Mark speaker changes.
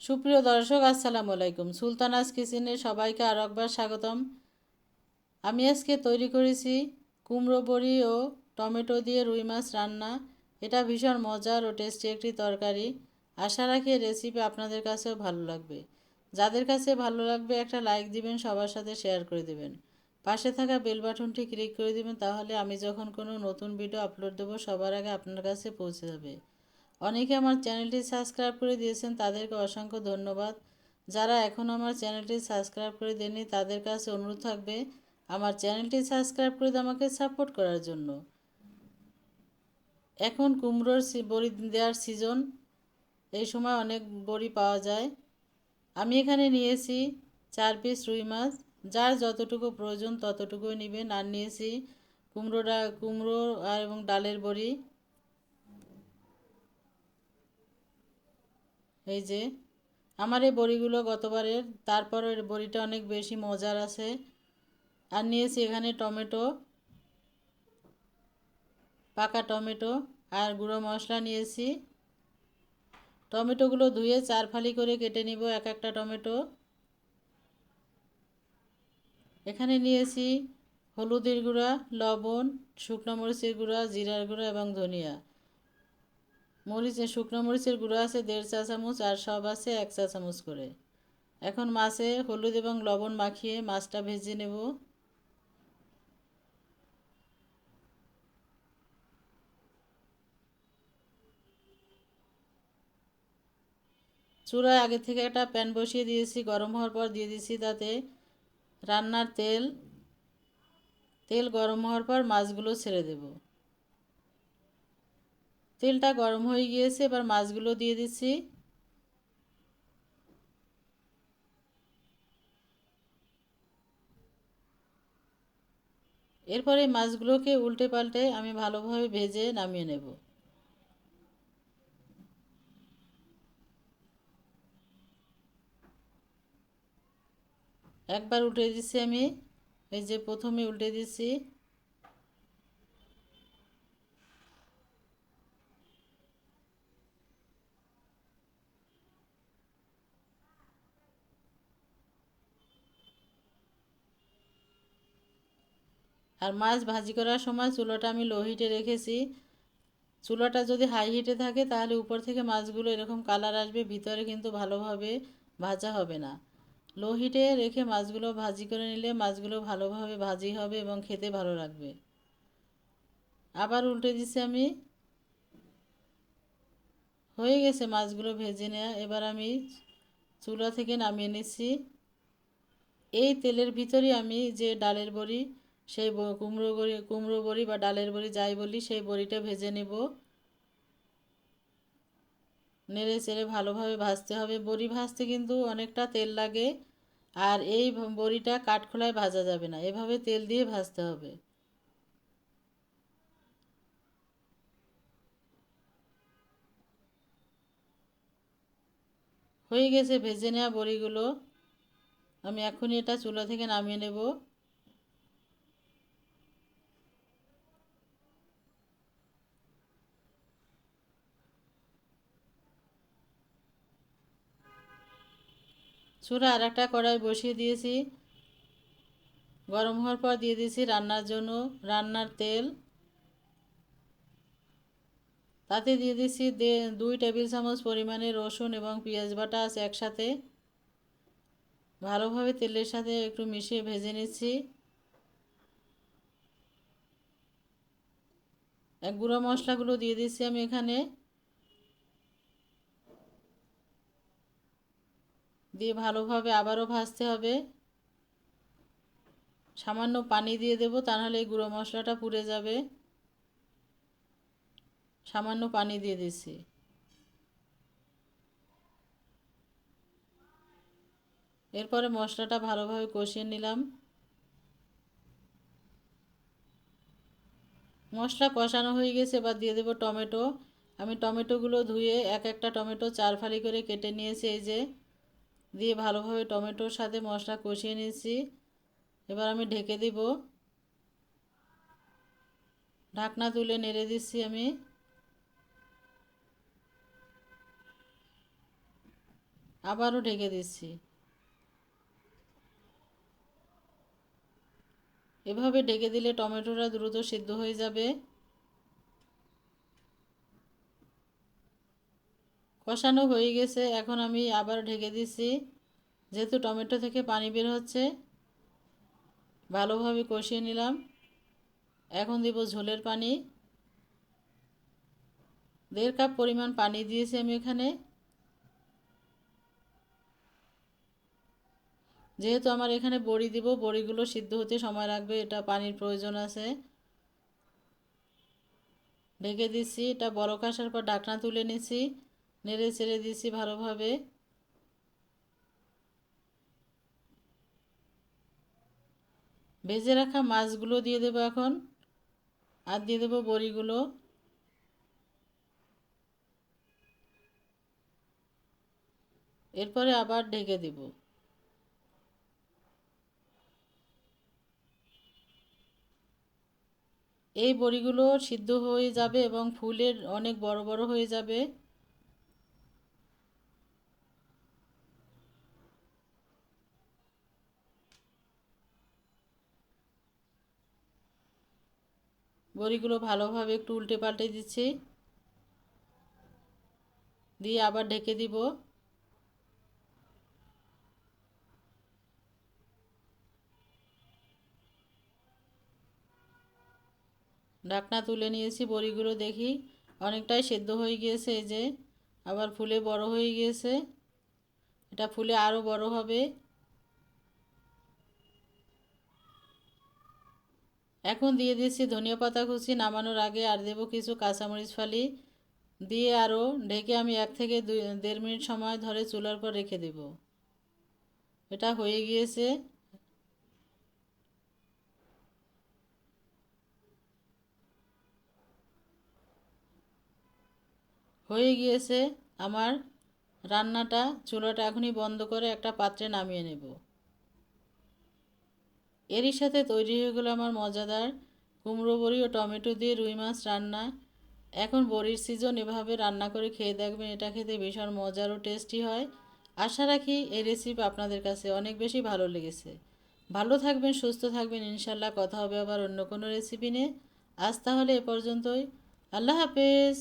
Speaker 1: সুপ্রিয় দর্শক, আসসালামু আলাইকুম। সুলতানাস কিচেনে সবাইকে আর একবার স্বাগতম। আমি আজকে তৈরি করেছি কুমড়ো বড়ি ও টমেটো দিয়ে রুই মাছ রান্না। এটা ভীষণ মজার ও টেস্টি একটি তরকারি। আশা রাখি রেসিপি আপনাদের কাছেও ভালো লাগবে। যাদের কাছে ভালো লাগবে, একটা লাইক দিবেন, সবার সাথে শেয়ার করে দিবেন। পাশে থাকা বেল বাটনটি ক্লিক করে দিবেন, তাহলে আমি যখন কোনো নতুন ভিডিও আপলোড দেবো, সবার আগে আপনার কাছে পৌঁছে যাবে। অনেকে আমার চ্যানেলটি সাবস্ক্রাইব করে দিয়েছেন, তাদেরকে অসংখ্য ধন্যবাদ। যারা এখন আমার চ্যানেলটি সাবস্ক্রাইব করে দেননি, তাদের কাছে অনুরোধ থাকবে আমার চ্যানেলটি সাবস্ক্রাইব করে আমাকে সাপোর্ট করার জন্য। এখন কুমড়োর বড়ি দেওয়ার সিজন। এই সময় অনেক বড়ি পাওয়া যায়। আমি এখানে নিয়েছি চার পিস রুই মাছ। যার যতটুকু প্রয়োজন ততটুকুই নেবেন। আর নিয়েছি কুমড়োটা কুমড়ো আর এবং ডালের বড়ি। এই যে, আমার এই বড়িগুলো গতবারের তারপর বড়িটা অনেক বেশি মজার আছে। আর নিয়েছি এখানে টমেটো, পাকা টমেটো আর গুঁড়ো মশলা নিয়েছি। টমেটোগুলো ধুয়ে চার ফালি করে কেটে নিব এক একটা টমেটো। এখানে নিয়েছি হলুদের গুঁড়া, লবণ, শুকনো মরিচের গুঁড়া, জিরার গুঁড়া এবং ধনিয়া। মরিচ শুকনো মরিচের গুঁড়ো আছে, দেড় চা চামচ, আর সব আছে এক চা চামচ করে। এখন মাছে হলুদ এবং লবণ মাখিয়ে মাছটা ভেজে নেব। চূড়ায় আগে থেকে একটা প্যান বসিয়ে দিয়েছি, গরম হওয়ার পর দিয়ে দিয়েছি তাতে রান্নার তেল। তেল গরম হওয়ার পর মাছগুলো ছেড়ে দেবো। তেলটা গরম হয়ে গিয়েছে, এবার মাছগুলো দিয়ে দিচ্ছি। এরপরে মাছগুলোকে উল্টে পাল্টে আমি ভালোভাবে ভেজে নামিয়ে নেব। একবার উল্টে দিচ্ছি আমি, এই যে প্রথমে উল্টে দিচ্ছি। আর মাছ ভাজি করার সময় চুলোটা আমি লো হিটে রেখেছি। চুলোটা যদি হাই হিটে থাকে, তাহলে উপর থেকে মাছগুলো এরকম কালার আসবে, ভিতরে কিন্তু ভালোভাবে ভাজা হবে না। লো হিটে রেখে মাছগুলো ভাজি করে নিলে মাছগুলো ভালোভাবে ভাজি হবে এবং খেতে ভালো লাগবে। আবার উল্টে দিচ্ছি আমি। হয়ে গেছে মাছগুলো ভেজে নেওয়া এবার আমি চুলা থেকে নামিয়ে নিচ্ছি। এই তেলের ভিতরে আমি যে ডালের বড়ি সেই কুমড়ো বড়ি কুমড়ো বড়ি বা ডালের বড়ি যাই বলি, সেই বড়িটা ভেজে নেব। নেড়ে চেড়ে ভালোভাবে ভাজতে হবে। বড়ি ভাজতে কিন্তু অনেকটা তেল লাগে আর এই বড়িটা কাঠখোলায় ভাজা যাবে না। এভাবে তেল দিয়ে ভাজতে হবে। হয়ে গেছে ভেজে নেওয়া বড়িগুলো। আমি এখনই এটা চুলা থেকে নামিয়ে নেব। চুরা আর একটা কড়াই বসিয়ে দিয়েছি। গরম হওয়ার পর দিয়ে দিয়েছি রান্নার জন্য রান্নার তেল। তাতে দিয়ে দিচ্ছি দুই টেবিল চামচ পরিমাণে রসুন এবং পেঁয়াজ বাটা আছে একসাথে। ভালোভাবে তেলের সাথে একটু মিশিয়ে ভেজে নিচ্ছি। এক গুঁড়ো মশলাগুলো দিয়ে দিচ্ছি আমি এখানে। দিয়ে ভালোভাবে আবারও ভাজতে হবে। সামান্য পানি দিয়ে দেব তা নাহলে এই গুঁড়ো মশলাটা পুড়ে যাবে। সামান্য পানি দিয়ে দিচ্ছি। এরপরে মশলাটা ভালোভাবে কষিয়ে নিলাম। মশলা কষানো হয়ে গেছে, এবার দিয়ে দেবো টমেটো। আমি টমেটোগুলো ধুয়ে এক একটা টমেটো চার ফালি করে কেটে নিয়েছি, এই যে। দিয়ে ভালোভাবে টমেটোর সাথে মশলা কষিয়ে নিয়েছি। এবার আমি ঢেকে দিব। ঢাকনা তুলে নেড়ে দিচ্ছি আমি। আবারও ঢেকে দিচ্ছি। এভাবে ঢেকে দিলে টমেটোটা দ্রুত সিদ্ধ হয়ে যাবে। কষানো হয়ে গেছে। এখন আমি আবার ঢেকে দিচ্ছি। যেহেতু টমেটো থেকে পানি বের হচ্ছে, ভালোভাবে কষিয়ে নিলাম। এখন দিব ঝোলের পানি। দেড় কাপ পরিমাণ পানি দিয়েছি আমি এখানে। যেহেতু আমার এখানে বড়ি দিব, বড়িগুলো সিদ্ধ হতে সময় লাগবে, এটা পানির প্রয়োজন আছে। ঢেকে দিচ্ছি, এটা বড় আসার পর ডাকনা তুলে নিছি নেড়ে চেড়ে দিয়েছি ভালোভাবে। ভেজে রাখা মাছগুলো দিয়ে দেবো এখন, আর দিয়ে দেবো বড়িগুলো। এরপরে আবার ঢেকে দিব। এই বড়িগুলো সিদ্ধ হয়ে যাবে এবং ফুলের অনেক বড় বড় হয়ে যাবে। বড়িগুলো ভালোভাবে একটু উল্টে পাল্টে দিচ্ছি। দিয়ে আবার ঢেকে দিব। ঢাকনা তুলে নিয়েছি বড়িগুলো দেখি। অনেকটাই সেদ্ধ হয়ে গিয়েছে এই যে। আবার ফুলে বড় হয়ে গিয়েছে। এটা ফুলে আরও বড় হবে। এখন দিয়ে দিচ্ছি ধনিয়া পাতা কুচি, নামানোর আগে আর দেবো কিছু কাঁচামরিচ ফালি। দিয়ে আরও ঢেকে আমি এক থেকে দুই, দেড় মিনিট সময় ধরে চুলার পর রেখে দেব। এটা হয়ে গিয়েছে। হয়ে গিয়েছে আমার রান্নাটা। চুলাটা এখনই বন্ধ করে একটা পাত্রে নামিয়ে নেব। এরই সাথে তৈরি হয়ে গেলো আমার মজাদার কুমড়ো বড়ি ও টমেটো দিয়ে রুই মাছ রান্না। এখন বড়ির সিজন এভাবে রান্না করে খেয়ে দেখবেন, এটা খেতে ভীষণ মজার ও টেস্টি হয়। আশা রাখি এই রেসিপি আপনাদের কাছে অনেক বেশি ভালো লেগেছে। ভালো থাকবেন, সুস্থ থাকবেন, ইনশাল্লাহ কথা হবে আবার অন্য কোনো রেসিপি নিয়ে। আজ তাহলে এ পর্যন্তই। আল্লাহ হাফেজ।